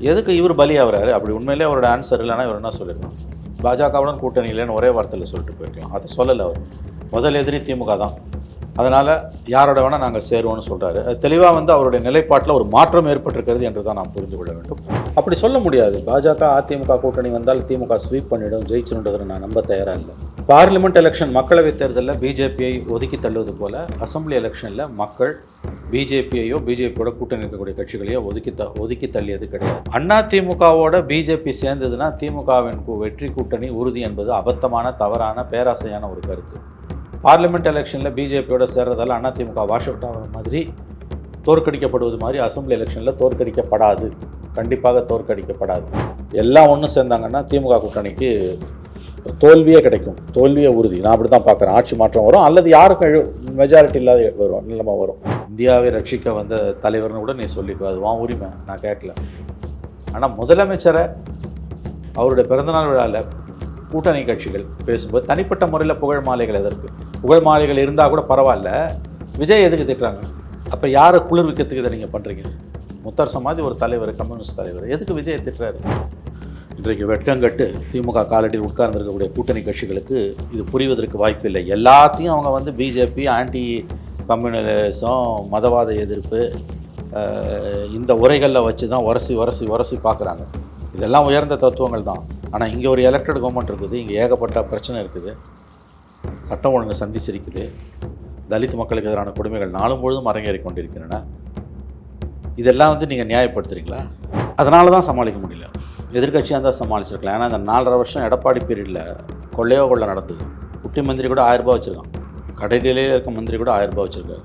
எதுக்கு இவர் பலியாகிறாரு அப்படி உண்மையிலே அவரோட ஆன்சர் இல்லைன்னா இவர் என்ன சொல்லியிருக்கணும் பாஜகவுடன் கூட்டணி இல்லைன்னு ஒரே வார்த்தையில் சொல்லிட்டு போயிருக்கலாம் அதை சொல்லலை அவர். முதல் எதிரி திமுக தான். அதனால் யாரோட வேணால் நாங்கள் சேருவோம்னு சொல்கிறாரு அது தெளிவாக வந்து அவருடைய நிலைப்பாட்டில் ஒரு மாற்றம் ஏற்பட்டிருக்கிறது என்று தான் நாம் புரிந்து கொள்ள வேண்டும். அப்படி சொல்ல முடியாது. பாஜக அதிமுக கூட்டணி வந்தால் திமுக ஸ்வீப் பண்ணிடும் ஜெயிச்சுன்றதை நான் நம்ப தயாராக இல்லை. பார்லிமெண்ட் எலெக்ஷன் மக்களவைத் தேர்தலில் பிஜேபியை ஒதுக்கி தள்ளுவது போல அசம்பிளி எலெக்ஷனில் மக்கள் பிஜேபியையோ பிஜேபியோட கூட்டணி இருக்கக்கூடிய கட்சிகளையோ ஒதுக்கி த ஒதுக்கி தள்ளியது கிடையாது. அண்ணா திமுகவோட பிஜேபி சேர்ந்ததுன்னா திமுகவின் வெற்றி கூட்டணி உறுதி என்பது அபத்தமான தவறான பேராசையான ஒரு கருத்து. பார்லிமெண்ட் எலெக்ஷனில் பிஜேபியோட சேர்றதால அதிமுக வாஷ் அவுட் ஆகிற மாதிரி தோற்கடிக்கப்படுவது மாதிரி அசம்பிளி எலெக்ஷனில் தோற்கடிக்கப்படாது. கண்டிப்பாக தோற்கடிக்கப்படாது. எல்லாம் ஒன்று சேர்ந்தாங்கன்னா திமுக கூட்டணிக்கு தோல்வியே கிடைக்கும். தோல்வியே உறுதி. நான் அப்படி தான் பார்க்குறேன். ஆட்சி மாற்றம் வரும். அல்லது யாருக்கு மெஜாரிட்டி இல்லாத வரும் நிலைமை வரும். இந்தியாவை ரட்சிக்க வந்த தலைவர்னு கூட நீ சொல்லிக்கோ. அது வான் உரிமை. நான் கேட்கல. ஆனால் முதலமைச்சரை அவருடைய பிறந்தநாள் விழாவில் கூட்டணி கட்சிகள் பேசும்போது தனிப்பட்ட முறையில் புகழ் மாலைகள் எதற்கு? புகழ் மாலைகள் இருந்தால் கூட பரவாயில்ல. விஜய் எதுக்கு திட்டுறாங்க? அப்போ யாரை குளிர்விக்கிறதுக்கு இதை நீங்கள் பண்ணுறீங்க முத்தார் சமாதி ஒரு தலைவர் கம்யூனிஸ்ட் தலைவர் எதுக்கு விஜய் திட்டுறாரு? இன்றைக்கு வெட்கங்கட்டு திமுக காலடியில் உட்கார்ந்திருக்கக்கூடிய கூட்டணி கட்சிகளுக்கு இது புரிவதற்கு வாய்ப்பு இல்லை எல்லாத்தையும் அவங்க வந்து பிஜேபி ஆன்டி கம்யூனிசம் மதவாத எதிர்ப்பு இந்த உரைகளில் வச்சு தான் உரசி உரசி உரசி பார்க்குறாங்க. இதெல்லாம் உயர்ந்த தத்துவங்கள் தான். ஆனால் இங்கே ஒரு எலெக்டட் கவர்மெண்ட் இருக்குது இங்கே ஏகப்பட்ட பிரச்சனை இருக்குது. சட்டம் ஒழுங்கு சந்தி சிரிக்குது தலித் மக்களுக்கு எதிரான கொடுமைகள் நாளும் பொழுதும் அரங்கேறி கொண்டிருக்கின்றன. இதெல்லாம் வந்து நீங்கள் நியாயப்படுத்துறீங்களா? அதனால தான் சமாளிக்க முடியல. எதிர்க்கட்சியாக இருந்தால் சமாளிச்சிருக்கலாம். ஏன்னா இந்த நாலரை வருஷம் எடப்பாடி பீரியடில் கொள்ளையோ கொள்ள நடந்தது. குட்டி மந்திரி கூட ஆயிரம் ரூபாய் வச்சுருக்கான். கடையிலே இருக்க மந்திரி கூட ஆயிரம் ரூபாய் வச்சுருக்காரு.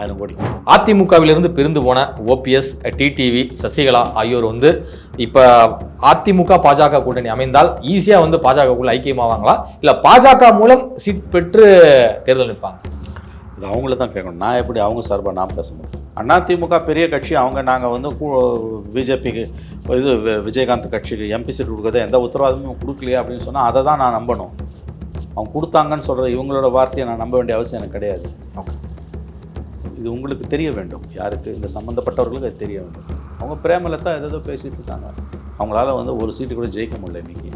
ஆயிரம் கோடி. அதிமுகவிலிருந்து பிரிந்து போன ஓபிஎஸ் டிடிவி சசிகலா ஆகியோர் வந்து இப்போ அதிமுக பாஜக கூட்டணி அமைந்தால் ஈஸியாக வந்து பாஜகக்குள்ள ஐக்கியமாவாங்களா? இல்லை பாஜக மூலம் சீட் பெற்று தேர்தல் நிற்பாங்க? அது அவங்கள தான் கேட்கணும். நான் எப்படி அவங்க சார்பாக நான் பேச முடியும்? அண்ணா திமுக பெரிய கட்சி அவங்க நாங்கள் வந்து பிஜேபிக்கு இது விஜயகாந்த் கட்சிக்கு எம்பி சீட் கொடுக்கறத எந்த உத்தரவாதமும் கொடுக்கலையே அப்படின்னு சொன்னால் அதை தான் நான் நம்பணும். அவங்க கொடுத்தாங்கன்னு சொல்கிற இவங்களோட வார்த்தையை நான் நம்ப வேண்டிய அவசியம் எனக்கு கிடையாது. ஓகே இது உங்களுக்கு தெரிய வேண்டும். யாருக்கு? இந்த சம்மந்தப்பட்டவர்களுக்கு அது தெரிய வேண்டும். அவங்க பிரேமலதா ஏதோ பேசிட்டு இருக்காங்க. அவங்களால வந்து ஒரு சீட்டு கூட ஜெயிக்க முடியல இன்னைக்கு.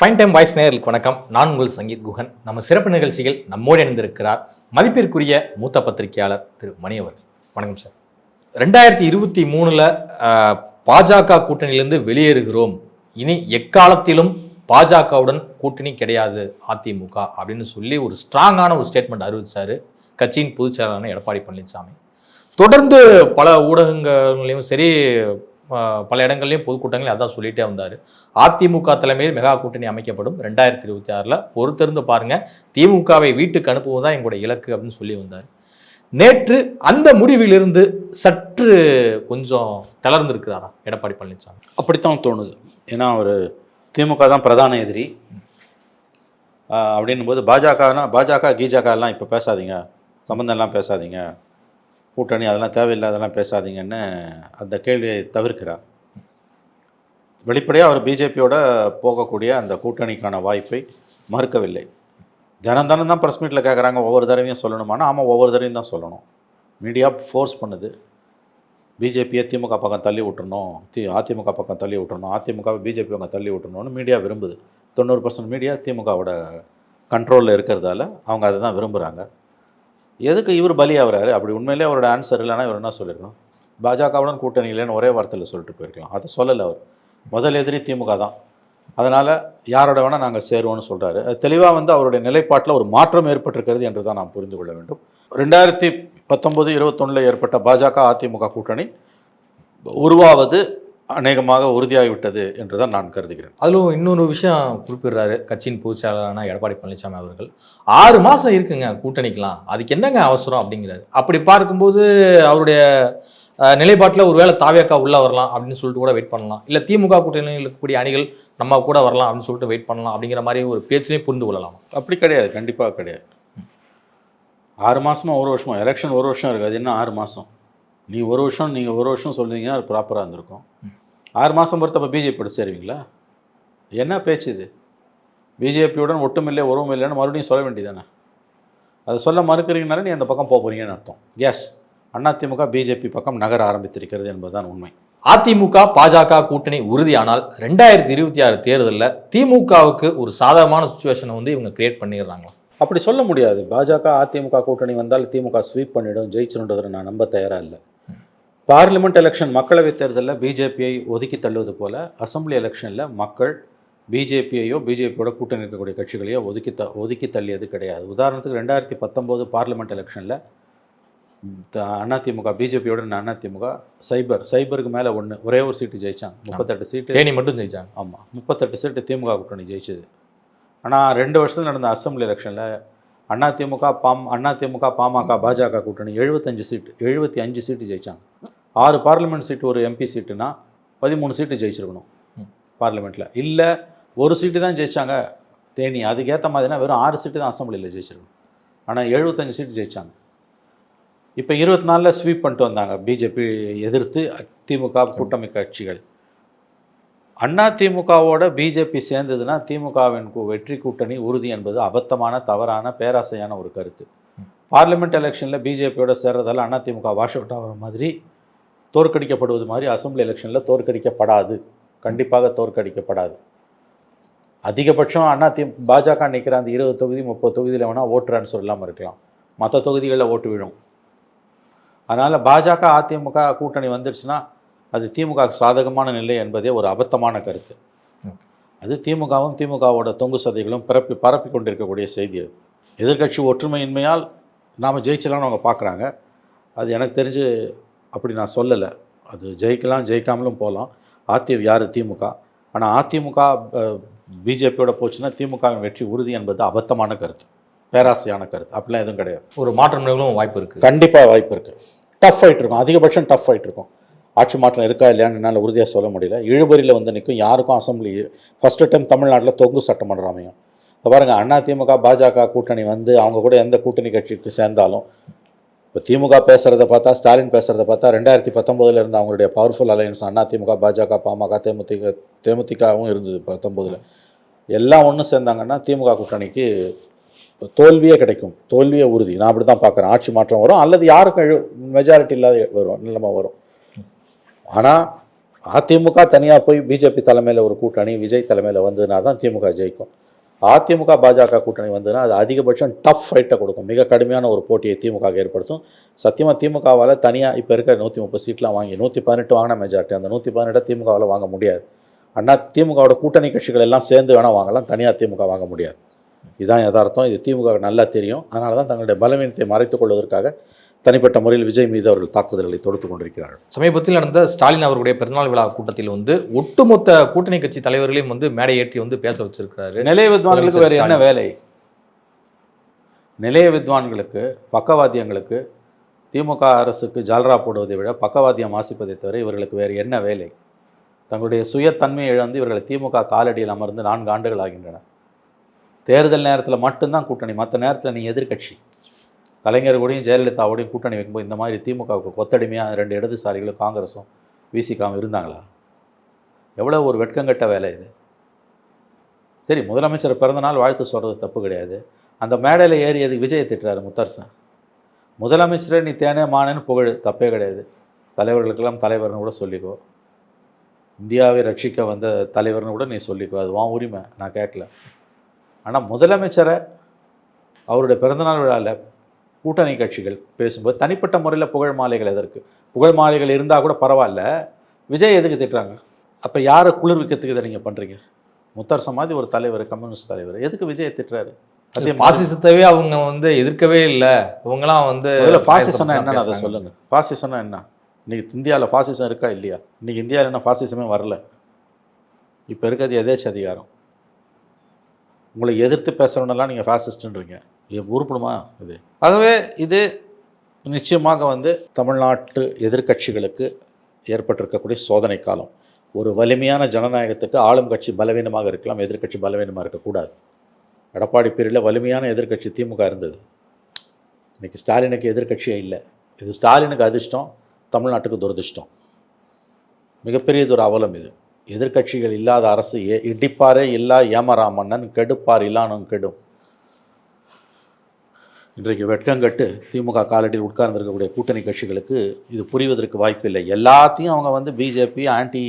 ஃபைன் டைம் வாய்ஸ் நேர்களுக்கு வணக்கம். நான் உங்கள் சங்கீத் குஹன் நம்ம சிறப்பு நிகழ்ச்சியில் நம்மோடு இணைந்திருக்கிறார் மதிப்பிற்குரிய மூத்த பத்திரிகையாளர் திரு மணி அவர்கள். வணக்கம் சார். ரெண்டாயிரத்தி இருபத்தி மூணுல பாஜக கூட்டணியிலிருந்து வெளியேறுகிறோம். இனி எக்காலத்திலும் பாஜகவுடன் கூட்டணி கிடையாது அதிமுக அப்படின்னு சொல்லி ஒரு ஸ்ட்ராங்கான ஒரு ஸ்டேட்மெண்ட் அறிவிச்சாரு கட்சியின் பொதுச் செயலாளர் எடப்பாடி பழனிசாமி. தொடர்ந்து பல ஊடகங்களையும் சரி பல இடங்கள்லையும் பொதுக்கூட்டங்களையும் அதான் சொல்லிகிட்டே வந்தார். அதிமுக தலைமையில் மெகா கூட்டணி அமைக்கப்படும் ரெண்டாயிரத்தி இருபத்தி ஆறில். பொறுத்திருந்து பாருங்கள் திமுகவை வீட்டுக்கு அனுப்புவது தான் எங்களுடைய இலக்கு அப்படின்னு சொல்லி வந்தார். நேற்று அந்த முடிவிலிருந்து சற்று கொஞ்சம் தளர்ந்திருக்கிறாரா எடப்பாடி பழனிசாமி? அப்படித்தான் தோணுது. ஏன்னா அவர் திமுக தான் பிரதான எதிரி. அப்படின்னும் போது பாஜகனா பாஜக கீஜாக்கா எல்லாம் இப்போ பேசாதீங்க. சம்மந்தம்லாம் பேசாதீங்க. கூட்டணி அதெல்லாம் தேவையில்லாதெல்லாம் பேசாதீங்கன்னு அந்த கேள்வியை தவிர்க்கிறார். வெளிப்படையாக அவர் பிஜேபியோட போகக்கூடிய அந்த கூட்டணிக்கான வாய்ப்பை மறுக்கவில்லை. தினம் தினம் தான் ப்ரெஸ் மீட்டில் கேட்குறாங்க ஒவ்வொரு தடவையும் சொல்லணுமானா ஆமாம் ஒவ்வொரு தடவையும் தான் சொல்லணும். மீடியா ஃபோர்ஸ் பண்ணுது. பிஜேபியை திமுக பக்கம் தள்ளி விட்டுறணும். தி அதிமுக பக்கம் தள்ளி விட்டுறணும். அதிமுகவை பிஜேபி பக்கம் தள்ளி விட்டுறணும்னு மீடியா விரும்புது. தொண்ணூறு பர்சன்ட் மீடியா திமுகவோட கண்ட்ரோலில் இருக்கிறதால அவங்க அதை தான் விரும்புகிறாங்க எதுக்கு இவர் பலியாகிறாரு? அப்படி உண்மையிலே அவரோட ஆன்சர் இல்லைன்னா இவர் என்ன சொல்லியிருக்கணும் பாஜகவுடன் கூட்டணி இல்லைன்னு ஒரே வார்த்தையில் சொல்லிட்டு போயிருக்கலாம். அதை சொல்லலை அவர். முதல் எதிரி திமுக தான். அதனால் யாரோட வேணால் நாங்கள் சேருவோம்னு சொல்கிறாரு தெளிவாக வந்து அவருடைய நிலைப்பாட்டில் ஒரு மாற்றம் ஏற்பட்டிருக்கிறது என்று தான் நாம் புரிந்து கொள்ள வேண்டும். ரெண்டாயிரத்தி பத்தொம்போது இருபத்தொன்னில் ஏற்பட்ட பாஜக அதிமுக கூட்டணி உருவாவது அநேகமாக உறுதியாகிவிட்டது என்று தான் நான் கருதுகிறேன். அதிலும் இன்னொரு விஷயம் குறிப்பிடுறாரு கட்சியின் பொதுச் செயலாளரான எடப்பாடி பழனிசாமி அவர்கள். ஆறு மாசம் இருக்குங்க கூட்டணிக்கலாம் அதுக்கு என்னங்க அவசரம் அப்படிங்கிறாரு. அப்படி பார்க்கும்போது அவருடைய நிலைப்பாட்டுல ஒருவேளை தாவியக்கா உள்ள வரலாம் அப்படின்னு சொல்லிட்டு கூட வெயிட் பண்ணலாம். இல்ல திமுக கூட்டணியில் இருக்கக்கூடிய அணிகள் நம்ம கூட வரலாம் அப்படின்னு சொல்லிட்டு வெயிட் பண்ணலாம் அப்படிங்கிற மாதிரி ஒரு பேச்சிலையும் புரிந்து கொள்ளலாம்? அப்படி கிடையாது. கண்டிப்பாக கிடையாது. ஆறு மாதமா ஒரு வருஷமா? எலெக்ஷன் ஒரு வருஷம் இருக்குது என்ன ஆறு மாதம் நீ ஒரு வருஷம் நீங்கள் ஒரு வருஷம் சொல்றீங்கன்னா அது ப்ராப்பராக இருந்திருக்கும். ஆறு மாதம் பொறுத்தப்போ பிஜேபியோட சேருவீங்களா? என்ன பேச்சு இது? பிஜேபியுடன் ஒட்டுமில்லை உறவும் இல்லைன்னு மறுபடியும் சொல்ல வேண்டியதானே அதை சொல்ல மறுக்கிறீங்கனாலே நீ அந்த பக்கம் போக போறீங்கன்னு அர்த்தம். எஸ் அதிமுக பிஜேபி பக்கம் நகர ஆரம்பித்திருக்கிறது என்பதுதான் உண்மை. அதிமுக பாஜக கூட்டணி உறுதியானால் ரெண்டாயிரத்தி இருபத்தி ஆறு தேர்தலில் திமுகவுக்கு ஒரு சாதகமான சுச்சுவேஷனை வந்து இவங்க கிரியேட் பண்ணிடுறாங்களா அப்படி சொல்ல முடியாது. பாஜக அதிமுக கூட்டணி வந்தால் திமுக ஸ்வீப் பண்ணிடும் ஜெயிச்சிருன்றதை நான் நம்ப தயாராக இல்லை. பார்லிமெண்ட் எலெக்ஷன் மக்களவைத் தேர்தலில் பிஜேபியை ஒதுக்கி தள்ளுவது போல அசெம்பிளி எலெக்ஷனில் மக்கள் பிஜேபியையோ பிஜேபியோட கூட்டணி இருக்கக்கூடிய கட்சிகளையோ ஒதுக்கி த ஒதுக்கி தள்ளியது கிடையாது. உதாரணத்துக்கு ரெண்டாயிரத்தி பத்தொம்போது பார்லிமெண்ட் எலெக்ஷனில் அதிமுக பிஜேபியோட அதிமுக சைபர் சைபருக்கு மேலே ஒன்று ஒரே ஒரு சீட்டு ஜெயிச்சாங்க முப்பத்தெட்டு சீட்டு தேனி மட்டும் ஜெயிச்சாங்க. ஆமாம் முப்பத்தெட்டு சீட்டு திமுக கூட்டணி ஜெயிச்சது. ஆனால் ரெண்டு வருஷத்தில் நடந்த அசெம்பிளி எலெக்ஷனில் அதிமுக பாம் அதிமுக பாமக பாஜக கூட்டணி எழுபத்தஞ்சு சீட்டு எழுபத்தி அஞ்சு சீட்டு ஜெயிச்சாங்க. ஆறு பார்லிமெண்ட் சீட்டு ஒரு எம்பி சீட்டுனா பதிமூணு சீட்டு ஜெயிச்சிருக்கணும். பார்லிமெண்ட்டில் இல்லை ஒரு சீட்டு தான் ஜெயிச்சாங்க தேனி. அதுக்கேற்ற மாதிரினா வெறும் ஆறு சீட்டு தான் அசெம்பிளியில் ஜெயிச்சிருக்கணும். ஆனால் எழுபத்தஞ்சு சீட்டு ஜெயிச்சாங்க. இப்போ இருபத்தி நாலில் ஸ்வீப் பண்ணிட்டு வந்தாங்க. பிஜேபி எதிர்த்து திமுக கூட்டணி கட்சிகள். அண்ணா திமுகவோட பிஜேபி சேர்ந்ததுன்னா திமுகவின் வெற்றி கூட்டணி உறுதி என்பது அபத்தமான தவறான பேராசையான ஒரு கருத்து. பார்லிமெண்ட் எலெக்ஷனில் பிஜேபியோட சேர்றதால அண்ணா திமுக வாஷ் அவுட் ஆகிற மாதிரி தோற்கடிக்கப்படுவது மாதிரி அசம்பிளி எலெக்ஷனில் தோற்கடிக்கப்படாது. கண்டிப்பாக தோற்கடிக்கப்படாது. அதிகபட்சம் அண்ணா தி பாஜக நிற்கிற அந்த இருபது தொகுதி முப்பது தொகுதியில் வேணால் ஓட்டு ட்ரான்ஸ்ஃபர் இல்லாமல் இருக்கலாம். மற்ற தொகுதிகளில் ஓட்டு விழும். அதனால் பாஜக அதிமுக கூட்டணி வந்துடுச்சுன்னா அது திமுக சாதகமான நிலை என்பதே ஒரு அபத்தமான கருத்து. அது திமுகவும் திமுகவோட தொங்கு சதைகளும் பரப்பி பரப்பி கொண்டிருக்கக்கூடிய செய்தி அது. எதிர்க்கட்சி ஒற்றுமையின்மையால் நாம் ஜெயிச்சலாம்னு அவங்க பார்க்குறாங்க. அது எனக்கு தெரிஞ்சு அப்படி நான் சொல்லலை. அது ஜெயிக்கலாம் ஜெயிக்காமலும் போகலாம். அதி யார்? திமுக. ஆனால் அதிமுக பிஜேபியோட போச்சுன்னா திமுகவின் வெற்றி உறுதி என்பது அபத்தமான கருத்து. பேராசையான கருத்து. அப்படிலாம் எதுவும் கிடையாது. ஒரு மாற்றம் வாய்ப்பு இருக்கு. கண்டிப்பாக வாய்ப்பு இருக்குது டஃப் ஃபைட் இருக்கும். அதிகபட்சம் டஃப் ஃபைட் இருக்கும். ஆட்சி மாற்றம் இருக்கா இல்லையான்னு என்னால் உறுதியாக சொல்ல முடியல. இழுபறியில் வந்து நிற்கும் யாருக்கும் அசம்பிளி ஃபஸ்ட்டு டைம் தமிழ்நாட்டில் தொங்கு சட்டமன்றம் அமையும். இப்போ பாருங்கள் அண்ணா திமுக பாஜக கூட்டணி வந்து அவங்க கூட எந்த கூட்டணி கட்சிக்கு சேர்ந்தாலும் இப்போ திமுக பேசுகிறத பார்த்தா ஸ்டாலின் பேசுகிறத பார்த்தா ரெண்டாயிரத்தி பத்தொம்போதில் இருந்த அவங்களுடைய பவர்ஃபுல் அலையன்ஸ் அண்ணா திமுக பாஜக பாமக தேமுதிக தேமுதிகவும் இருந்தது பத்தொம்போதில் எல்லாம் ஒன்று சேர்ந்தாங்கன்னா திமுக கூட்டணிக்கு தோல்வியே கிடைக்கும். தோல்வியே உறுதி. நான் அப்படி தான் பார்க்குறேன். ஆட்சி மாற்றம் வரும். அல்லது யாருக்கும் மெஜாரிட்டி இல்லாத வரும் நிலைமை வரும். ஆனால் அதிமுக தனியாக போய் பிஜேபி தலைமையில் ஒரு கூட்டணி விஜய் தலைமையில் வந்ததுனா தான் திமுக ஜெயிக்கும். அதிமுக பாஜக கூட்டணி வந்ததுன்னா அது அதிகபட்சம் டஃப் ஃபைட்டை கொடுக்கும். மிக கடுமையான ஒரு போட்டியை திமுக ஏற்படுத்தும். சத்தியமாக திமுகவால் தனியாக இப்போ இருக்க நூற்றி முப்பது சீட்லாம் வாங்கி நூற்றி பதினெட்டு வாங்கின மெஜாரிட்டி அந்த நூற்றி பதினெட்டை திமுகவால் வாங்க முடியாது. அண்ணா திமுகவோட கூட்டணி கட்சிகள் எல்லாம் சேர்ந்து வேணால் வாங்கலாம். தனியாக திமுக வாங்க முடியாது. இதுதான் யதார்த்தம். இது திமுக நல்லா தெரியும். அதனால தான் தங்களுடைய பலவீனத்தை மறைத்துக் கொள்வதற்காக தனிப்பட்ட முறையில் விஜய் மீது அவர்கள் தாக்குதல்களை தொடுத்து கொண்டிருக்கிறார்கள். சமீபத்தில் நடந்த ஸ்டாலின் அவருடைய பிறந்தநாள் விழா கூட்டத்தில் வந்து ஒட்டுமொத்த கூட்டணி கட்சி தலைவர்களையும் வந்து மேடை ஏற்றி வந்து பேச வச்சிருக்காரு நிலைய வித்வான்களுக்கு வேறு என்ன. வேலை? நிலைய வித்வான்களுக்கு பக்கவாத்தியங்களுக்கு திமுக அரசுக்கு ஜால்ரா போடுவதை விட பக்கவாத்தியம் வாசிப்பதை தவிர இவர்களுக்கு வேறு என்ன வேலை? தங்களுடைய சுயத்தன்மையை இழந்து இவர்கள் திமுக காலடியில் அமர்ந்து நான்கு ஆண்டுகள் ஆகின்றன. தேர்தல் நேரத்தில் மட்டும்தான் கூட்டணி மற்ற நேரத்தில் நீ எதிர்க்கட்சி. கலைஞர் கூடயும் ஜெயலலிதாவோடையும் கூட்டணி வைக்கும்போது இந்த மாதிரி திமுகவுக்கு கொத்தடிமையாக ரெண்டு இடதுசாரிகளும் காங்கிரஸும் விசிகாவும் இருந்தாங்களா? எவ்வளோ ஒரு வெட்கங்கட்ட வேலை இது. சரி முதலமைச்சர் பிறந்தநாள் வாழ்த்து சொல்கிறது தப்பு கிடையாது. அந்த மேடையில் ஏறியது விஜயை திட்டுறாரு முத்தரசன். முதலமைச்சரே நீ தேனே மானேன்னு புகழ் தப்பே கிடையாது. தலைவர்களுக்கெல்லாம் தலைவர்னு கூட சொல்லிக்கோ. இந்தியாவை ரட்சிக்க வந்த தலைவர்னு கூட நீ சொல்லிக்கோ. அது உன் உரிமை நான் கேட்கல. ஆனால் முதலமைச்சரை அவருடைய பிறந்தநாள் விழாவில் கூட்டணி கட்சிகள் பேசும்போது தனிப்பட்ட முறையில் புகழ் மாலைகள் எதற்கு? புகழ் மாலைகள் இருந்தால் கூட பரவாயில்ல. விஜய் எதுக்கு திட்டுறாங்க? அப்போ யாரை குளிர்விக்கிறதுக்கு இதை நீங்கள் பண்ணுறீங்க முத்தரசன் மாதிரி ஒரு தலைவர் கம்யூனிஸ்ட் தலைவர். எதுக்கு விஜயை திட்டுறாரு? அதே பாசிசத்தவே அவங்க வந்து எதிர்க்கவே இல்லை. இவங்கலாம் வந்து ஃபாசிசம்னா என்னன்னு அதை. சொல்லுங்க. ஃபாசிசம்னா என்ன? இன்னைக்கு இந்தியாவில் ஃபாசிசம் இருக்கா இல்லையா? இன்னைக்கு இந்தியாவில் என்ன ஃபாசிசமே வரல. இப்போ இருக்கிறது எதேச்ச அதிகாரம்? உங்களை எதிர்த்து பேசுகிறவனெல்லாம் நீங்கள் ஃபாசிஸ்ட்ன்றீங்க உருப்படுமா இது? ஆகவே இது நிச்சயமாக வந்து தமிழ்நாட்டு எதிர்க்கட்சிகளுக்கு ஏற்பட்டிருக்கக்கூடிய சோதனை காலம். ஒரு வலிமையான ஜனநாயகத்துக்கு ஆளும் கட்சி பலவீனமாக இருக்கலாம் எதிர்க்கட்சி பலவீனமாக இருக்கக்கூடாது. எடப்பாடி பேரில் வலிமையான எதிர்க்கட்சி திமுக இருந்தது. இன்றைக்கி ஸ்டாலினுக்கு எதிர்க்கட்சியே இல்லை. இது ஸ்டாலினுக்கு அதிர்ஷ்டம் தமிழ்நாட்டுக்கு துரதிர்ஷ்டம். மிகப்பெரியது ஒரு அவலம் இது. எதிர்க்கட்சிகள் இல்லாத அரசு ஏ இடிப்பாரே இல்லா ஏமரா மன்னன் கெடுப்பார் இல்லானும் கெடும். இன்றைக்கு வெட்கங்கட்டு திமுக காலடியில் உட்கார்ந்திருக்கக்கூடிய கூட்டணி கட்சிகளுக்கு இது புரிவதற்கு வாய்ப்பு இல்லை எல்லாத்தையும் அவங்க வந்து பிஜேபி ஆன்டி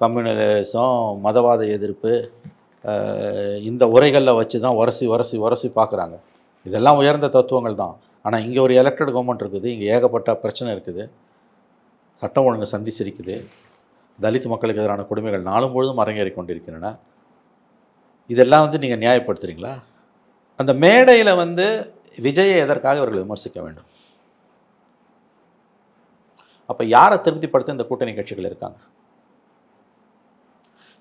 கம்யூனலிசம் மதவாத எதிர்ப்பு இந்த உரைகளில் வச்சு தான் உரசி உரசி உரசி பார்க்குறாங்க இதெல்லாம் உயர்ந்த தத்துவங்கள் தான். ஆனால் இங்கே ஒரு எலெக்டட் கவர்மெண்ட் இருக்குது இங்கே ஏகப்பட்ட பிரச்சனை இருக்குது. சட்டம் ஒழுங்கு சந்திச்சிருக்குது தலித் மக்களுக்கு எதிரான கொடுமைகள் நாளும் பொழுதும் அரங்கேறி கொண்டிருக்கின்றன. இதெல்லாம் வந்து நீங்கள் நியாயப்படுத்துறீங்களா? அந்த மேடையில் வந்து விஜயை எதற்காக இவர்கள் விமர்சிக்க வேண்டும்? அப்போ யாரை திருப்திப்படுத்த இந்த கூட்டணி கட்சிகள் இருக்காங்க?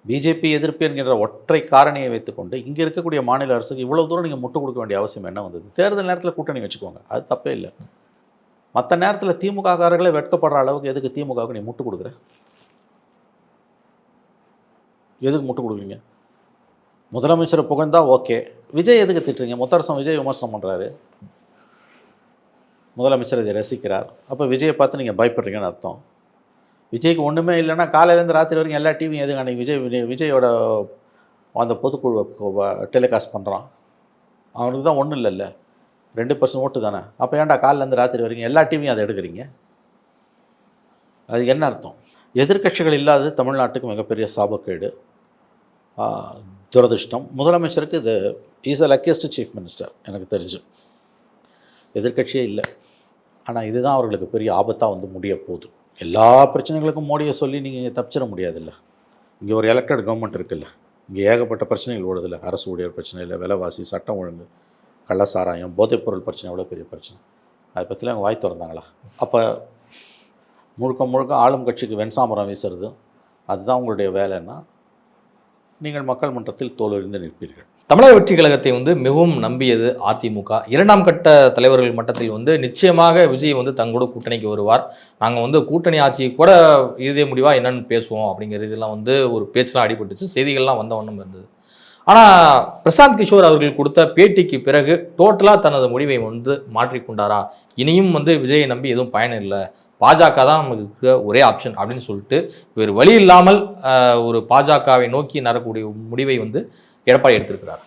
பிஜேபி எதிர்ப்பு என்கின்ற ஒற்றை காரணியை வைத்துக்கொண்டு இங்கே இருக்கக்கூடிய மாநில அரசுக்கு இவ்வளோ தூரம் நீங்கள் முட்டு கொடுக்க வேண்டிய அவசியம் என்ன வந்தது? தேர்தல் நேரத்தில் கூட்டணி வச்சுக்கோங்க. அது தப்பே இல்லை. மற்ற நேரத்தில் திமுக காரர்களே வெட்கப்படுற அளவுக்கு எதுக்கு திமுகவுக்கு நீ முட்டு கொடுக்குற? எதுக்கு முட்டு கொடுக்குறீங்க? முதலமைச்சரை புகழ்ந்தா ஓகே. விஜய் எதுக்கு திட்டுறீங்க? முத்தரசன் விஜய் விமர்சனம் பண்ணுறாரு முதலமைச்சர் இதை ரசிக்கிறார். அப்போ விஜயை பார்த்து நீங்கள் பயப்படுறீங்கன்னு அர்த்தம். விஜய்க்கு ஒன்றுமே இல்லைன்னா காலையிலேருந்து ராத்திரி வரைக்கும் எல்லா டிவியும் எதுக்கு அன்றைக்கி விஜய் விஜயோட அந்த பொதுக்குழு டெலிகாஸ்ட் பண்ணுறான் அவனுக்கு தான் ஒன்றும் இல்லைல்ல. ரெண்டு பர்சன்ட் ஓட்டு தானே. அப்போ ஏன்டா காலையிலேருந்து ராத்திரி வரைக்கும் எல்லா டிவியும் அதை எடுக்கிறீங்க? அது என்ன அர்த்தம்? எதிர்க்கட்சிகள் இல்லாதது தமிழ்நாட்டுக்கு மிகப்பெரிய சாபக்கேடு. துரதிருஷ்டம். முதலமைச்சருக்கு இது is a luckiest chief minister எனக்கு தெரிஞ்சு. எதிர்க்கட்சியே இல்லை. ஆனால் இதுதான் அவர்களுக்கு பெரிய ஆபத்தாக வந்து முடிய போகுது. எல்லா பிரச்சனைகளுக்கும் மோடியை சொல்லி நீங்கள் தப்பிச்சிட முடியாதுல்ல. இங்கே ஒரு எலெக்டட் கவர்மெண்ட் இருக்குல்ல. இங்கே ஏகப்பட்ட பிரச்சனைகள் ஓடுதில்ல. அரசு ஊழியர் பிரச்சனை இல்லை விலைவாசி சட்டம் ஒழுங்கு கள்ளசாராயம் போதைப்பொருள் பிரச்சனை எவ்வளோ பெரிய பிரச்சனை. அதை பற்றிலாம் அவங்க வாய் திறந்தாங்களா? அப்போ முழுக்க முழுக்க ஆளும் கட்சிக்கு வெண்சாமரம் வீசுறது அதுதான் உங்களுடைய வேலைன்னா நீங்கள் மக்கள் மன்றத்தில் தோலறிந்து நிற்பீர்கள். தமிழக வெற்றி கழகத்தை வந்து மிகவும் நம்பியது அதிமுக. இரண்டாம் கட்ட தலைவர்கள் மட்டத்தில் வந்து நிச்சயமாக விஜய் வந்து தங்களோட கூட்டணிக்கு வருவார். நாங்கள் வந்து கூட்டணி ஆட்சி கூட இறுதி முடிவா என்னென்னு பேசுவோம் அப்படிங்கிற இதெல்லாம் வந்து ஒரு பேச்செலாம் அடிபட்டுச்சு. செய்திகள்லாம் வந்த வண்ணம் இருந்தது. ஆனால் பிரசாந்த் கிஷோர் அவர்கள் கொடுத்த பேட்டிக்கு பிறகு டோட்டலாக தனது முடிவை வந்து மாற்றிக்கொண்டாரா? இனியும் வந்து விஜயை நம்பி எதுவும் பயன் இல்லை பாஜக தான் நமக்கு ஒரே ஆப்ஷன் அப்படின்னு சொல்லிட்டு வேறு வழி இல்லாமல் ஒரு பாஜகவை நோக்கி நடக்கக்கூடிய முடிவை வந்து எடப்பாடி எடுத்திருக்கிறார்.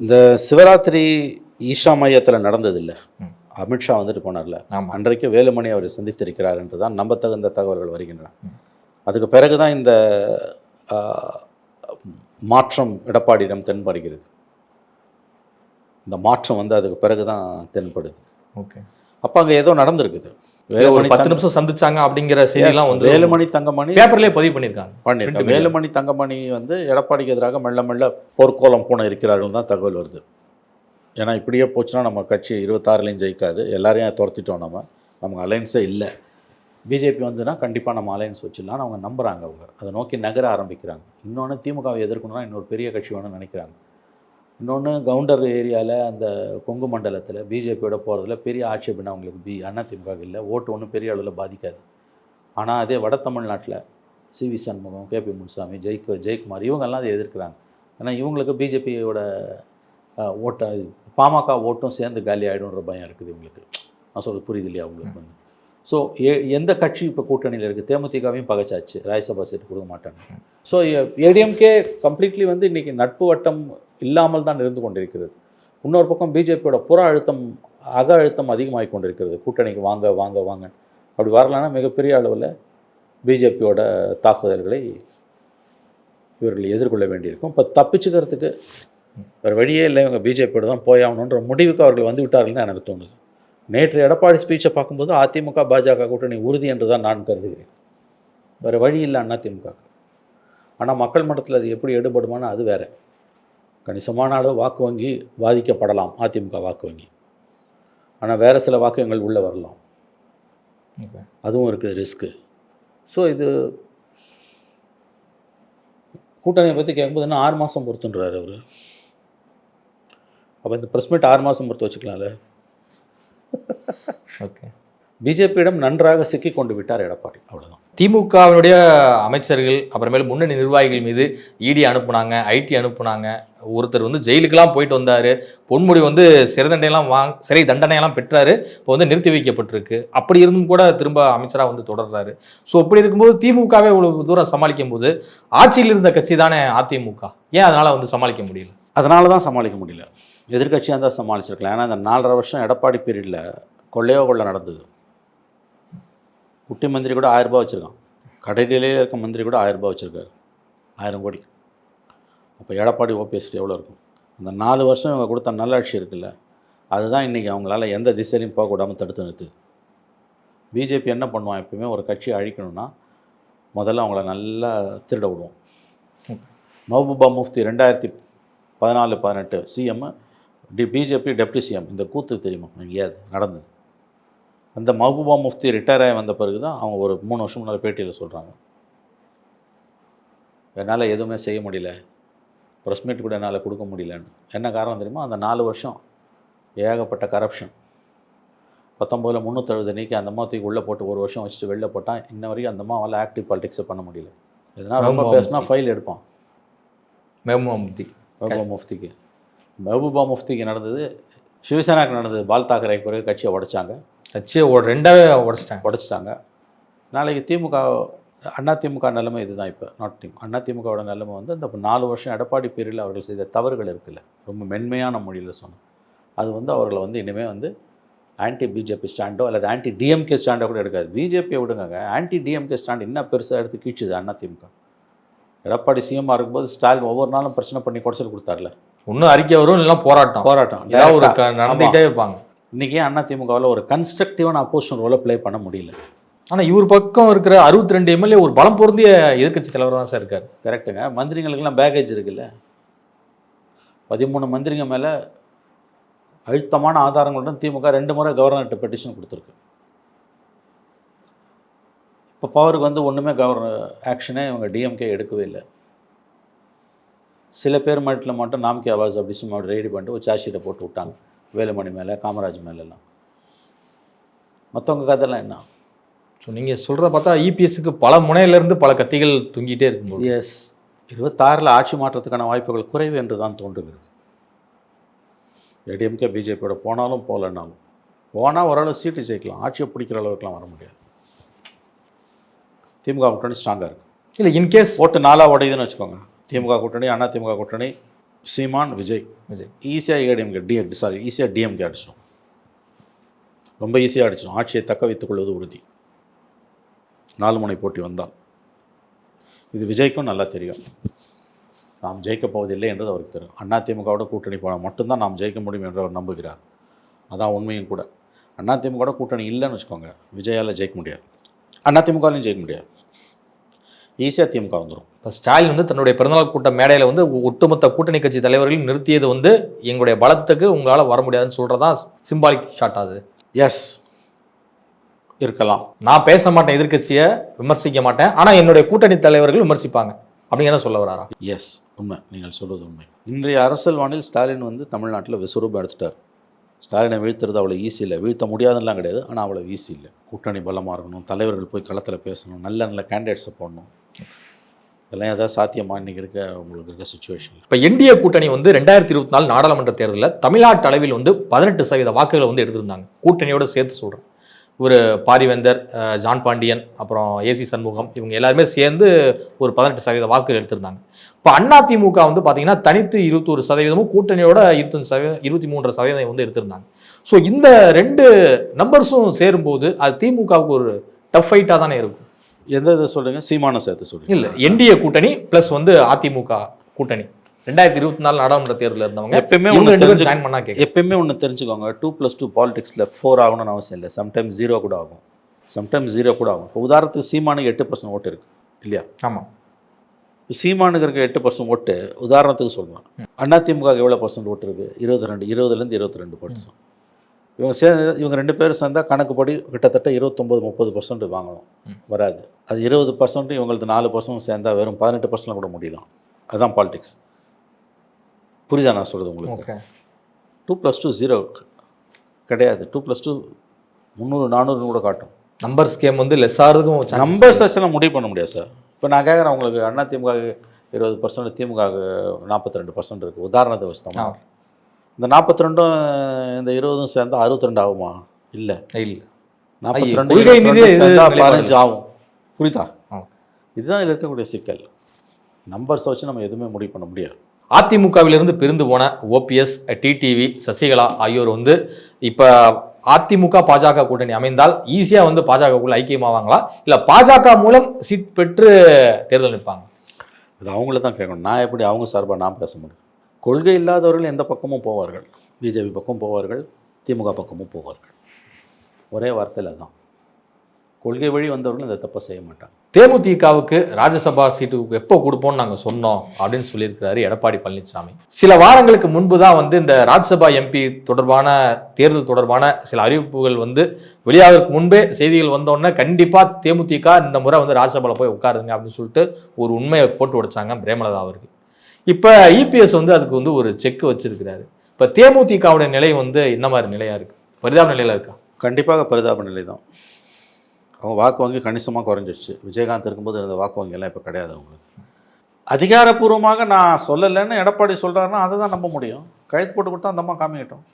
இந்த சிவராத்திரி ஈஷா மையத்தில் நடந்ததில்ல. அமித்ஷா வந்துட்டு போனார்ல. அன்றைக்கு வேலுமணி அவரை சந்தித்திருக்கிறார் என்று தான் நம்பத்தகுந்த தகவல்கள் வருகின்றன. அதுக்கு பிறகு தான் இந்த மாற்றம் எடப்பாடியிடம் தென்படுகிறது. இந்த மாற்றம் வந்து அதுக்கு பிறகு தான் தென்படுது. ஓகே. அப்போ அங்கே ஏதோ நடந்திருக்குது. வேலுமணி பத்து நிமிஷம் சந்திச்சாங்க அப்படிங்கிற செய்திலாம் வந்து வேலுமணி தங்கமணி பேப்பர்லயே பதிவு பண்ணியிருக்காங்க. பண்ணியிருக்காங்க. வேலுமணி தங்கமணி வந்து எடப்பாடிக்கு எதிராக மெல்ல மெல்ல போர்க்கோலம் பூன இருக்கிறார்கள் தான் தகவல் வருது. ஏன்னா இப்படியே போச்சுன்னா நம்ம கட்சி இருபத்தாறுலையும் ஜெயிக்காது. எல்லாரையும் துரத்திட்டோம் நம்ம. நமக்கு அலைன்ஸே இல்லை. பிஜேபி வந்துன்னா கண்டிப்பாக நம்ம அலைன்ஸ் வச்சிடலாம்னு அவங்க நம்புகிறாங்க அவங்க. அதை நோக்கி நகர ஆரம்பிக்கிறாங்க. இன்னொன்று திமுகவை எதிர்க்கணும்னா இன்னொரு பெரிய கட்சி வேணும்னு நினைக்கிறாங்க. இன்னொன்று கவுண்டர் ஏரியாவில் அந்த கொங்கு மண்டலத்தில் பிஜேபியோட போகிறதுல பெரிய ஆட்சேபனை அவங்களுக்கு பி அண்ணா திமுக இல்லை. ஓட்டு ஒன்றும் பெரிய அளவில் பாதிக்காது. ஆனால் அதே வட தமிழ்நாட்டில் சிவி சண்முகம் கேபி முனுசாமி ஜெய்க ஜெயக்குமார் இவங்கெல்லாம் அதை எதிர்க்கிறாங்க. ஏன்னா இவங்களுக்கு பிஜேபியோட ஓட்டை பாமக ஓட்டும் சேர்ந்து காலி ஆகிடும்ன்ற பயம் இருக்குது இவங்களுக்கு. நான் சொல்றது புரியுது இல்லையா அவங்களுக்கு வந்து? ஸோ எந்த கட்சி இப்போ கூட்டணியில் இருக்குது தேமுதிகவையும் பகைச்சாச்சு. ராஜ்யசபா சீட்டு கொடுக்க மாட்டாங்க. ஸோ ஏடிஎம்கே கம்ப்ளீட்லி வந்து இன்றைக்கி நட்பு வட்டம் இல்லாமல் தான் இருந்து கொண்டிருக்கிறது. இன்னொரு பக்கம் பிஜேபியோட புற அழுத்தம் அக அழுத்தம் அதிகமாகி கொண்டிருக்கிறது. கூட்டணிக்கு வாங்க வாங்க வாங்க. அப்படி வரலன்னா மிகப்பெரிய அளவில் பிஜேபியோட தாக்குதல்களை இவர்கள் எதிர்கொள்ள வேண்டியிருக்கும். இப்போ தப்பிச்சுக்கிறதுக்கு வேறு வழியே இல்லை. இவங்க பிஜேபியோட தான் போயாகணுன்ற முடிவுக்கு அவர்கள் வந்து விட்டார்கள்னு எனக்கு தோணுது. நேற்று எடப்பாடி ஸ்பீச்சை பார்க்கும்போது அதிமுக பாஜக கூட்டணி உறுதி என்று தான் நான் கருதுகிறேன். வேறு வழி இல்லை அதிமுக ஆனால் மக்கள் மட்டத்தில் அது எப்படி எடுபடுமான்னு அது வேறு. கணிசமான அளவு வாக்கு வங்கி பாதிக்கப்படலாம் அதிமுக வாக்கு வங்கி. ஆனால் வேறு சில வாக்குகள் உள்ளே வரலாம். அதுவும் இருக்குது ரிஸ்க்கு ஸோ இது கூட்டணியை பற்றி கேட்கும்போது இன்னும் ஆறு மாதம் பொறுத்துன்றாரு அவர்? அப்போ இந்த ப்ரெஸ் மீட் ஆறு மாதம் பொறுத்து வச்சுக்கலாம்ல. ஓகே. பிஜேபியிடம் நன்றாக சிக்கி கொண்டு விட்டார் எடப்பாடி. அவ்வளோதான் திமுகவினுடைய அமைச்சர்கள் அப்புறமேல் முன்னணி நிர்வாகிகள் மீது இடி அனுப்புனாங்க ஐடி அனுப்புனாங்க. ஒருத்தர் வந்து ஜெயிலுக்கெல்லாம் போயிட்டு வந்தார். பொன்முடி வந்து சிறை தண்டனையெல்லாம் வாங் சிறை தண்டனையெல்லாம் பெற்றாரு. இப்போ வந்து நிறுத்தி வைக்கப்பட்டிருக்கு. அப்படி இருந்தும் கூட திரும்ப அமைச்சராக வந்து தொடர்றாரு. ஸோ அப்படி இருக்கும்போது திமுகவே இவ்வளவு தூரம் சமாளிக்கும் போது ஆட்சியில் இருந்த கட்சி தானே அதிமுக? ஏன் அதனால் வந்து சமாளிக்க முடியல? அதனால தான் சமாளிக்க முடியல. எதிர்க்கட்சியாக இருந்தால் சமாளிச்சிருக்கலாம். ஏன்னா இந்த நாலரை வருஷம் எடப்பாடி பீரியடில் கொள்ளையோ கொள்ளை நடந்தது. குட்டி மந்திரி கூட ஆயிரம் ரூபாய் வச்சுருக்கான். கடைநிலையில் இருக்க மந்திரி கூட ஆயிரம் ரூபாய் வச்சுருக்காரு. ஆயிரம் கோடி. அப்போ எடப்பாடி ஓபிஎஸ்டி எவ்வளோ இருக்கும்? அந்த நாலு வருஷம் இவங்க கொடுத்த நல்லாட்சி இருக்குல்ல அதுதான் இன்றைக்கி அவங்களால எந்த திசையிலையும் போக விடாமல் தடுத்து நிறுத்து. பிஜேபி என்ன பண்ணுவான்? எப்பவுமே ஒரு கட்சியை அழிக்கணும்னா முதல்ல அவங்கள நல்லா திருட விடுவோம். மஹபூபா முஃப்தி ரெண்டாயிரத்தி பதினாலு பதினெட்டு சிஎம் டி பிஜேபி டெப்டி சிஎம் இந்த கூத்து தெரியுமா? எங்கேயாவது நடந்தது. அந்த மஹபூபா முஃப்தி ரிட்டையர் ஆகி வந்த பிறகு தான் அவங்க ஒரு மூணு வருஷம் முன்னால் பேட்டியில் சொல்கிறாங்க என்னால் எதுவுமே செய்ய முடியல. ப்ரெஸ் மீட் கூட என்னால் கொடுக்க முடியலன்னு. என்ன காரணம் தெரியுமா? அந்த நாலு வருஷம் ஏகப்பட்ட கரப்ஷன் பத்தொம்போதில் முந்நூற்றறுபது நீக்கி அந்த அம்மா தூக்கி உள்ளே போட்டு ஒரு வருஷம் வச்சுட்டு வெளில போட்டான். இன்ன வரைக்கும் அந்த அம்மாவால் ஆக்டிவ் பாலிடிக்ஸை பண்ண முடியல. எதனா ரொம்ப பேசினா ஃபைல் எடுப்பான். மெஹபூபா முஃப்தி. மெஹபூபா முஃப்திக்கு. மெஹபூபா முஃப்திக்கு நடந்தது சிவசேனாக்கு நடந்தது பால் தாக்கரேக்கு பிறகு கட்சியை உடைச்சாங்க. கட்சியை ரெண்டாவே உடச்சிட்டாங்க. உடைச்சிட்டாங்க. நாளைக்கு திமுக அண்ணா திமுக நிலைமை இதுதான் இப்போ நாட் டீம் அண்ணா திமுகவோட நிலைமை வந்து இந்த நாலு வருஷம் எடப்பாடி பேரில் அவர்கள் செய்த தவறுகள் இருக்குல்ல ரொம்ப மென்மையான மொழியில் சொன்னோம் அது வந்து அவர்களை வந்து இனிமேல் வந்து ஆன்டி பிஜேபி ஸ்டாண்டோ அல்லது ஆன்டி டிஎம்கே ஸ்டாண்டோ கூட எடுக்காது. பிஜேபியை விடுங்க ஆன்டி டிஎம்கே ஸ்டாண்ட் இன்னும் பெருசாக எடுத்து கீழ்ச்சுது அண்ணா திமுக. எடப்பாடி சிஎம்மாக இருக்கும்போது ஸ்டாலின் ஒவ்வொரு நாளும் பிரச்சனை பண்ணி குடைச்சல் கொடுத்தார்ல. ஒன்றும் அறிக்கை வரும் இல்லைன்னா போராட்டம். போராட்டம். ஏதாவது ஒரு நடந்துகிட்டே இருப்பாங்க. இன்றைக்கி அண்ணா திமுகவில் ஒரு கன்ஸ்ட்ரக்டிவான அப்போசிஷன் ரோலை ப்ளே பண்ண முடியல. ஆனா இவர் பக்கம் இருக்கிற அறுபத்தி ரெண்டு எம்எல்ஏ ஒரு பலம் பொருந்திய எதிர்க்கட்சி தலைவர் தான் சார் இருக்காரு. கரெக்டுங்க மந்திரிங்களுக்கெல்லாம் பேக்கேஜ் இருக்குல்ல? பதிமூணு மந்திரிங்க மேலே அழுத்தமான ஆதாரங்களுடன் திமுக ரெண்டு முறை கவர்னர்கிட்ட பெட்டிஷன் கொடுத்துருக்கு. இப்போ பவருக்கு வந்து ஒன்றுமே கவர்னர் ஆக்ஷனே இவங்க டிஎம்கே எடுக்கவே இல்லை. சில பேர் மட்டும் மட்டும் நாம்கே ஆவாஸ் அப்படி சும்மா ரெடி பண்ணிட்டு ஒரு சார்ஜ் ஷீட்டை போட்டு விட்டாங்க. வேலுமணி மேலே காமராஜ் மேலெல்லாம். மற்றவங்க கதைலாம் என்ன? ஸோ நீங்க சொல்றத பார்த்தா இபிஎஸ்க்கு பல முனையில இருந்து பல கத்திகள் தொங்கிட்டே இருக்கும்போது எஸ் இருபத்தாறில் ஆட்சி மாற்றத்துக்கான வாய்ப்புகள் குறைவு என்று தான் தோன்றுகிறது. ஏடிஎம்கே பிஜேபியோட போனாலும் போகலன்னாலும் போனால் ஓரளவு சீட்டு ஜெயிக்கலாம். ஆட்சியை பிடிக்கிற அளவுக்குலாம் வர முடியாது. திமுக கூட்டணி ஸ்ட்ராங்காக இருக்குது இல்ல இன்கேஸ் ஓட்டு நாலாக உடையுதுன்னு வச்சுக்கோங்க. திமுக கூட்டணி அண்ணா திமுக கூட்டணி சீமான் விஜய். விஜய். ஈஸியாக ஏடிஎம்கே டி சாரி ஈஸியாக டிஎம்கே அடிச்சிடும் ரொம்ப ஈஸியாக அடிச்சிடும் ஆட்சியை தக்க வைத்துக் கொள்வது உறுதி. நாலு முனை போட்டி வந்தால். இது விஜய்க்கும் நல்லா தெரியும். நாம் ஜெயிக்கப் போவதில்லை என்றது அவருக்கு தெரியும். அண்ணா திமுகவோட கூட்டணி போனால் மட்டும்தான் நாம் ஜெயிக்க முடியும் என்று அவர் நம்புகிறார். அதான் உண்மையும் கூட. அண்ணா திமுகவோட கூட்டணி இல்லைன்னு வச்சுக்கோங்க. விஜயால் ஜெயிக்க முடியாது. அண்ணா திமுகலையும் ஜெயிக்க முடியாது. ஈஸியாக திமுக வந்துடும் இப்போ ஸ்டாலின் வந்து தன்னுடைய பிறந்தநாள் கூட்ட மேடையில வந்து ஒட்டுமொத்த கூட்டணி கட்சி தலைவர்கள் நிறுத்தியது வந்து எங்களுடைய பலத்துக்கு உங்களால வர முடியாதுன்னு சொல்றதான் சிம்பாலிக் ஷாட் ஆகுது எஸ் இருக்கலாம். நான் பேச மாட்டேன் எதிர்க்கட்சியை விமர்சிக்க மாட்டேன். ஆனா என்னுடைய கூட்டணி தலைவர்கள் விமர்சிப்பாங்க. அப்படிங்கிற சொல்ல வராரா? எஸ் உண்மை. நீங்கள் சொல்வது உண்மை. இன்றைய அரசியல் வானில் ஸ்டாலின் வந்து தமிழ்நாட்டில் விஸ்வரூபம் எடுத்துட்டார். ஸ்டாலினை வீழ்த்துறது அவ்வளோ ஈஸி இல்லை. வீழ்த்த முடியாதுன்னெலாம் கிடையாது. ஆனால் அவ்வளோ ஈஸி இல்லை. கூட்டணி பலமாக இருக்கணும். தலைவர்கள் போய் களத்தில் பேசணும். நல்ல நல்ல கேண்டிடேட்ஸை போடணும். இதெல்லாம் ஏதாவது சாத்தியமா இன்றைக்கி இருக்க உங்களுக்கு இருக்க சுச்சுவேஷன் இப்போ இந்திய கூட்டணி வந்து ரெண்டாயிரத்தி இருபத்தி நாலு நாடாளுமன்ற தேர்தலில் தமிழ்நாட்டு அளவில் வந்து பதினெட்டு சதவீத வாக்குகளை வந்து எடுத்திருந்தாங்க. கூட்டணியோடு சேர்த்து சொல்கிறேன் ஒரு பாரிவேந்தர் ஜான் பாண்டியன் அப்புறம் ஏசி சண்முகம் இவங்க எல்லாருமே சேர்ந்து ஒரு பதினெட்டு சதவீத வாக்குகள் எடுத்திருந்தாங்க. இப்போ அதிமுக வந்து பார்த்தீங்கன்னா தனித்து இருபத்தொரு சதவீதமும் கூட்டணியோட இருபத்தஞ்சு சதவீதம் இருபத்தி மூன்று சதவீதம் வந்து எடுத்திருந்தாங்க. ஸோ இந்த ரெண்டு நம்பர்ஸும் சேரும்போது அது திமுகவுக்கு ஒரு டஃப் ஃபைட்டாக தானே இருக்கும். எந்த இதை சொல்லுங்கள் சீமான சேர்த்து சொல்லுங்கள் இல்ல என்டிஏ கூட்டணி பிளஸ் வந்து அதிமுக கூட்டணி. ரெண்டாயிரத்தி இருபத்தி நாலு நாடாளுமன்ற தேர்தலில் இருந்தவங்க எப்பயுமே ஒன்று தெரிஞ்சு ஜாயின் பண்ணா எப்பயுமே ஒன்று தெரிஞ்சுக்கோங்க. டூ ப்ளஸ் டூ பாலிடிக்ஸில் ஃபோர் ஆகணும்னு அவசியம் இல்லை. சம்டைம்ஸ் ஜீரோ கூட ஆகும். சம்டைம்ஸ் ஜீரோ கூட ஆகும். இப்போ உதாரணத்துக்கு சீமானுக்கு எட்டு பர்சன்ட் ஓட்டு இருக்குது இல்லையா? ஆமா. இப்போ சீமானுக்கு இருக்க எட்டு பர்சன்ட் ஓட்டு உதாரணத்துக்கு சொல்லுவேன் அதிமுக எவ்வளோ பர்சன்ட் ஓட்டு இருக்குது இருபது ரெண்டு இருபதுலேருந்து இருபத்தி ரெண்டு பர்சன்ட் இவங்க சேர்ந்து இவங்க ரெண்டு பேரும் சேர்ந்தால் கணக்குப்படி கிட்டத்தட்ட இருபத்தொம்போது முப்பது பர்சன்ட் வாங்கணும். வராது. அது இருபது பர்சன்ட் இவங்களுக்கு நாலு பர்சன்ட் சேர்ந்தால் வெறும் பதினெட்டு பர்சன்ட் கூட முடியலாம். அதுதான் பாலிடிக்ஸ் புரியுதா நான் சொல்கிறது உங்களுக்கு? டூ ப்ளஸ் டூ ஜீரோ கிடையாது. டூ ப்ளஸ் டூ முந்நூறு நானூறுன்னு கூட காட்டும். நம்பர்ஸ் கேம் வந்து லெஸ் ஆகிறதுக்கும் நம்பர்ஸ் வச்செல்லாம் முடிவு பண்ண முடியாது சார் இப்போ நான் கேட்குறேன் உங்களுக்கு அண்ணா திமுக இருபது பர்சன்ட் திமுக நாற்பத்தி ரெண்டு பர்சன்ட் இருக்குது உதாரணத்தை வச்சு ஆ. இந்த நாற்பத்தி ரெண்டும் இந்த இருபதும் சேர்ந்தா அறுபத்தி ரெண்டு ஆகுமா இல்லை இல்ல நாற்பத்தி ரெண்டு சேர்ந்தா. பதினஞ்சு ஆகும். புரியுதா. இதுதான் இதில் இருக்கக்கூடிய சிக்கல். நம்பர்ஸை வச்சு நம்ம எதுவுமே முடிவு பண்ண முடியாது. அதிமுகவிலிருந்து பிரிந்து போன ஓபிஎஸ் டிடிவி சசிகலா ஆகியோர் வந்து இப்போ அதிமுக பாஜக கூட்டணி அமைந்தால் ஈஸியாக வந்து பாஜகக்குள்ள ஐக்கியமாவாங்களா? இல்லை பாஜக மூலம் சீட் பெற்று தேர்தல் நிற்பாங்க? அது அவங்கள தான் கேட்கணும். நான் எப்படி அவங்க சார்பாக நான் பேச முடியும்? கொள்கை இல்லாதவர்கள் எந்த பக்கமும் போவார்கள். பிஜேபி பக்கம் போவார்கள் திமுக பக்கமும் போவார்கள். ஒரே வார்த்தையில் தான் கொள்கை வழி வந்தவர்கள் இந்த தப்பை செய்ய மாட்டாங்க. தேமுதிகவுக்கு ராஜ்யசபா சீட்டு எப்போ கொடுப்போம்னு நாங்கள் சொன்னோம் அப்படின்னு சொல்லியிருக்கிறாரு எடப்பாடி பழனிசாமி சில வாரங்களுக்கு முன்பு தான் வந்து இந்த ராஜ்யசபா எம்பி தொடர்பான தேர்தல் தொடர்பான சில அறிவிப்புகள் வந்து வெளியாகிறதுக்கு முன்பே செய்திகள் வந்தோடனே கண்டிப்பாக தேமுதிக இந்த முறை வந்து ராஜ்யசபாவில் போய் உட்காருங்க அப்படின்னு சொல்லிட்டு ஒரு உண்மையை போட்டு உடைச்சாங்க பிரேமலதா அவர்கள். இப்போ இபிஎஸ் வந்து அதுக்கு வந்து ஒரு செக் வச்சிருக்கிறாரு. இப்போ தேமுதிகவுடைய நிலை வந்து என்ன மாதிரி நிலையா இருக்கு? பரிதாப நிலையில இருக்கா? கண்டிப்பாக பரிதாப நிலை தான். அவங்க வாக்கு வங்கி கணிசமாக குறைஞ்சிடுச்சு விஜயகாந்த் இருக்கும்போது இருந்த வாக்கு வங்கி எல்லாம் இப்போ கிடையாது அவங்களுக்கு. அதிகாரப்பூர்வமாக நான் சொல்லலைன்னு எடப்பாடி சொல்கிறாருன்னா அதை தான் நம்ப முடியும். கழுத்து போட்டு கொடுத்தா அந்தம்மா காமிக்கட்டும்.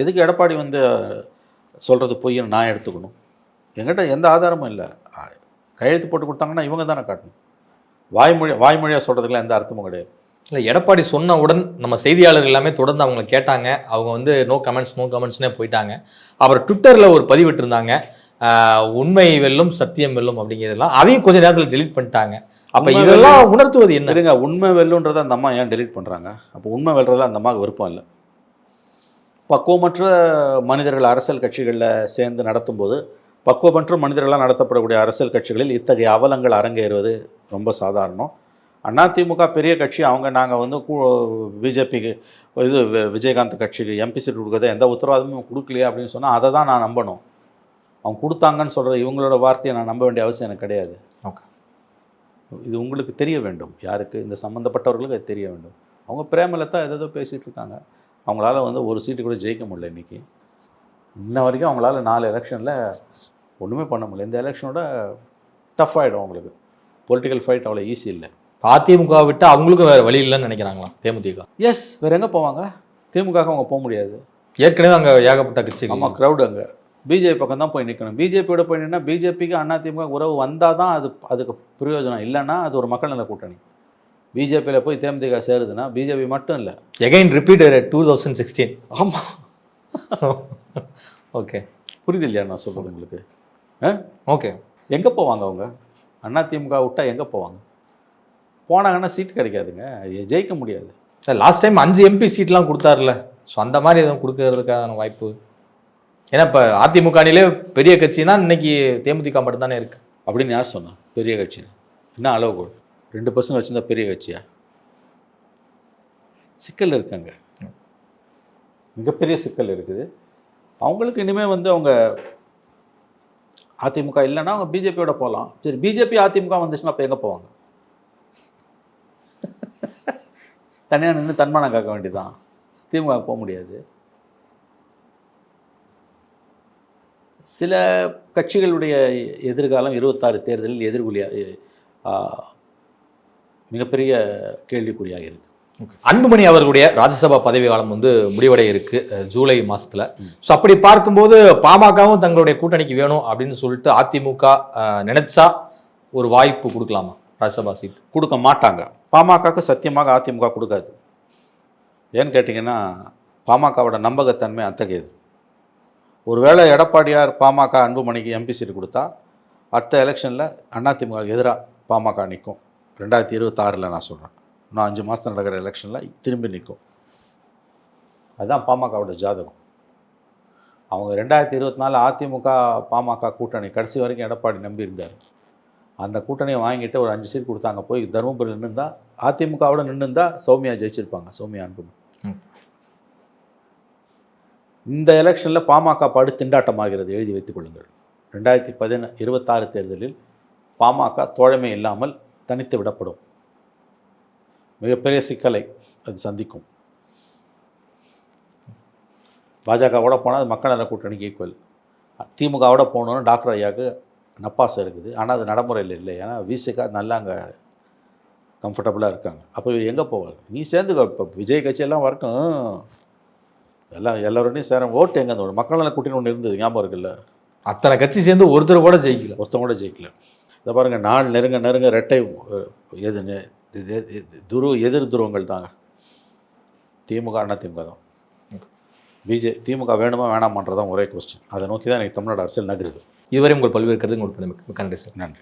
எதுக்கு எடப்பாடி வந்து சொல்கிறது பொய்ன்னு நான் எடுத்துக்கணும்? என்கிட்ட எந்த ஆதாரமும் இல்லை. கையெழுத்து போட்டு கொடுத்தாங்கன்னா இவங்க தானே காட்டணும். வாய்மொழி வாய்மொழியாக சொல்கிறதுக்குலாம் எந்த அர்த்தமும் கிடையாது. இல்லை எடப்பாடி சொன்னவுடன் நம்ம செய்தியாளர்கள் எல்லாமே தொடர்ந்து அவங்கள கேட்டாங்க. அவங்க வந்து நோ கமெண்ட்ஸ் நோ கமெண்ட்ஸ்னே போயிட்டாங்க. அப்புறம் ட்விட்டரில் ஒரு பதிவிட்டிருந்தாங்க உண்மை வெல்லும் சத்தியம் வெல்லும் அப்படிங்கிறதெல்லாம் அதையும் கொஞ்ச நேரத்தில் டெலீட் பண்ணிட்டாங்க. அப்போ இதெல்லாம் உணர்த்துவது என்ன? இருங்க உண்மை வெல்லுன்றதை அந்த அம்மா ஏன் டெலீட் பண்ணுறாங்க அப்போ உண்மை வெல்றதுல அந்த அம்மாவுக்கு விருப்பம் இல்லை. பக்குவமற்ற மனிதர்கள் அரசியல் கட்சிகளில் சேர்ந்து நடத்தும்போது பக்குவமற்ற மனிதர்களால் நடத்தப்படக்கூடிய அரசியல் கட்சிகளில் இத்தகைய அவலங்கள் அரங்கேறுவது ரொம்ப சாதாரணம். அதிமுக பெரிய கட்சி அவங்க நாங்கள் வந்து பிஜேபிக்கு இது விஜயகாந்த் கட்சிக்கு எம்பி சீட் கொடுக்கறத எந்த உத்தரவாதமும் கொடுக்கலையே அப்படின்னு சொன்னால் அதை தான் நான் நம்பணும். அவங்க கொடுத்தாங்கன்னு சொல்கிற இவங்களோட வார்த்தையை நான் நம்ப வேண்டிய அவசியம் எனக்கு கிடையாது. ஓகே. இது உங்களுக்கு தெரிய வேண்டும். யாருக்கு? இந்த சம்மந்தப்பட்டவர்களுக்கு அது தெரிய வேண்டும். அவங்க பிரேமலதா ஏதோ பேசிகிட்டு இருக்காங்க. அவங்களால வந்து ஒரு சீட்டு கூட ஜெயிக்க முடியல இன்னைக்கு. இன்ன வரைக்கும் அவங்களால நாலு எலெக்ஷனில் ஒன்றுமே பண்ண முடியல. இந்த எலெக்ஷனோட டஃப் ஆகிடும் அவங்களுக்கு. பொலிட்டிக்கல் ஃபைட் அவ்வளோ ஈஸி இல்லை. அதிமுக விட்டு அவங்களுக்கும் வேற வழி இல்லைன்னு நினைக்கிறாங்களா தேமுதிக? எஸ் வேறு எங்கே போவாங்க? திமுக அவங்க போக முடியாது. ஏற்கனவே அங்கே ஏகப்பட்ட கட்சிகள். ஆமாம் க்ரௌடு அங்கே. பிஜேபி பக்கம் தான் போய் நிற்கணும் பிஜேபியோட போய் நின்னா பிஜேபிக்கு அதிமுக உறவு வந்தால் தான் அது அதுக்கு பிரயோஜனம். இல்லைன்னா அது ஒரு மக்கள் நல கூட்டணி. பிஜேபியில் போய் தேமுதிக சேருதுன்னா பிஜேபி மட்டும் இல்லை. Again repeat two thousand sixteen ஆமாம் ஓகே. புரியுது இல்லையா நான் சொல்கிறது உங்களுக்கு? ஓகே. எங்கே போவாங்க அவங்க? அதிமுக விட்டா எங்கே போவாங்க? போனாங்கன்னா சீட் கிடைக்காதுங்க. ஜெயிக்க முடியாது. சார் லாஸ்ட் டைம் அஞ்சு எம்பி சீட்லாம் கொடுத்தாருல. ஸோ அந்த மாதிரி எதுவும் கொடுக்கறதுக்கான வாய்ப்பு? ஏன்னா இப்போ அதிமுக அணிலே பெரிய கட்சினா இன்னைக்கு தேமுதிக மட்டும்தானே இருக்கு. அப்படின்னு யார் சொன்னா? பெரிய கட்சி. என்ன அளவுகோல் ரெண்டு பர்சன்ட் வச்சுருந்தா பெரிய கட்சியா? சிக்கல் இருக்குங்க. மிகப்பெரிய சிக்கல் இருக்குது. அவங்களுக்கு இனிமேல் வந்து அவங்க அதிமுக இல்லைன்னா அவங்க பிஜேபியோட போகலாம் சரி பிஜேபி அதிமுக வந்துச்சுன்னா அப்போ எங்கே போவாங்க? தனியாக நின்று தன்மானம் காக்க வேண்டியதுதான். திமுக போக முடியாது. சில கட்சிகளுடைய எதிர்காலம் இருபத்தாறு தேர்தலில் எதிர்கொலியாக மிகப்பெரிய கேள்விக்குறியாகிறது அன்புமணி அவர்களுடைய ராஜ்யசபா பதவி காலம் வந்து முடிவடைய இருக்கு ஜூலை மாசத்துல. ஸோ அப்படி பார்க்கும்போது பாமகவும் தங்களுடைய கூட்டணிக்கு வேணும் அப்படின்னு சொல்லிட்டு அதிமுக நினைச்சா ஒரு வாய்ப்பு கொடுக்கலாமா? ராஜ்யசபா சீட். கொடுக்க மாட்டாங்க. பாமகக்கு சத்தியமாக அதிமுக கொடுக்காது. ஏன்னு கேட்டிங்கன்னா பாமகவோட நம்பகத்தன்மை அத்தகையது. ஒருவேளை எடப்பாடியார் பாமக அன்புமணிக்கு எம்பி சீட் கொடுத்தா அடுத்த எலெக்ஷனில் அதிமுக எதிராக பாமக நிற்கும். ரெண்டாயிரத்தி இருபத்தாறில் நான் சொல்கிறேன் இன்னும் அஞ்சு மாதம் நடக்கிற எலெக்ஷனில் திரும்பி நிற்கும் அதுதான் பாமகவோட ஜாதகம். அவங்க ரெண்டாயிரத்தி இருபத்தி நாலு அதிமுக பாமக கூட்டணி கடைசி வரைக்கும் எடப்பாடி நம்பியிருந்தார். அந்த கூட்டணியை வாங்கிட்டு ஒரு அஞ்சு சீட் கொடுத்தாங்க. போய் தருமபுரி நின்றுந்தா அதிமுகவோட நின்றுந்தா சௌமியா ஜெயிச்சிருப்பாங்க சௌமியா அன்புமணி. இந்த எலெக்ஷனில் பாமக படு திண்டாட்டமாகிறது எழுதி வைத்துக் கொள்ளுங்கள். ரெண்டாயிரத்தி பதின இருபத்தாறு தேர்தலில் பாமக தோழமை இல்லாமல் தனித்து விடப்படும். மிகப்பெரிய சிக்கலை அது சந்திக்கும். பாஜகவோட போனால் அது மக்கள் நல கூட்டணிக்கு ஈக்குவல் திமுகவோட போகணுன்னு டாக்டர் ஐயாவுக்கு நப்பாசை இருக்குது. ஆனால் அது நடைமுறையில் இல்லை. ஏன்னா விசிகா நல்லா அங்கே கம்ஃபர்டபுளாக இருக்காங்க. அப்போ இவர் எங்கே போவார்? நீ சேர்ந்துக்கோ. இப்போ விஜய் கட்சியெல்லாம் வரட்டும். எல்லாம் எல்லாரோடையும் சேர ஓட்டு எங்கே மக்கள் நல கூட்டணி ஒன்று இருந்தது. ஞாபகம் இருக்குல்ல? அத்தனை கட்சி சேர்ந்து ஒருத்தர் கூட ஜெயிக்கல. ஒருத்தவங்க கூட ஜெயிக்கல. இதை பாருங்கள் நாள் நெருங்க நெருங்க ரெட்டை அஹ், எது நெ- இது- இது- இது- துரு எதிர் துருவங்கள் தாங்க. திமுக அண்ணா திமுக தான். பிஜே திமுக வேணுமா வேணாமான்றதான் ஒரே கொஸ்டின் அதை நோக்கி தான் எனக்கு தமிழ்நாடு அரசியல் நகருது. இதுவரை உங்கள் பல்வேறு கருத்து உங்களுக்கு மிக்க நன்றி சார். நன்றி.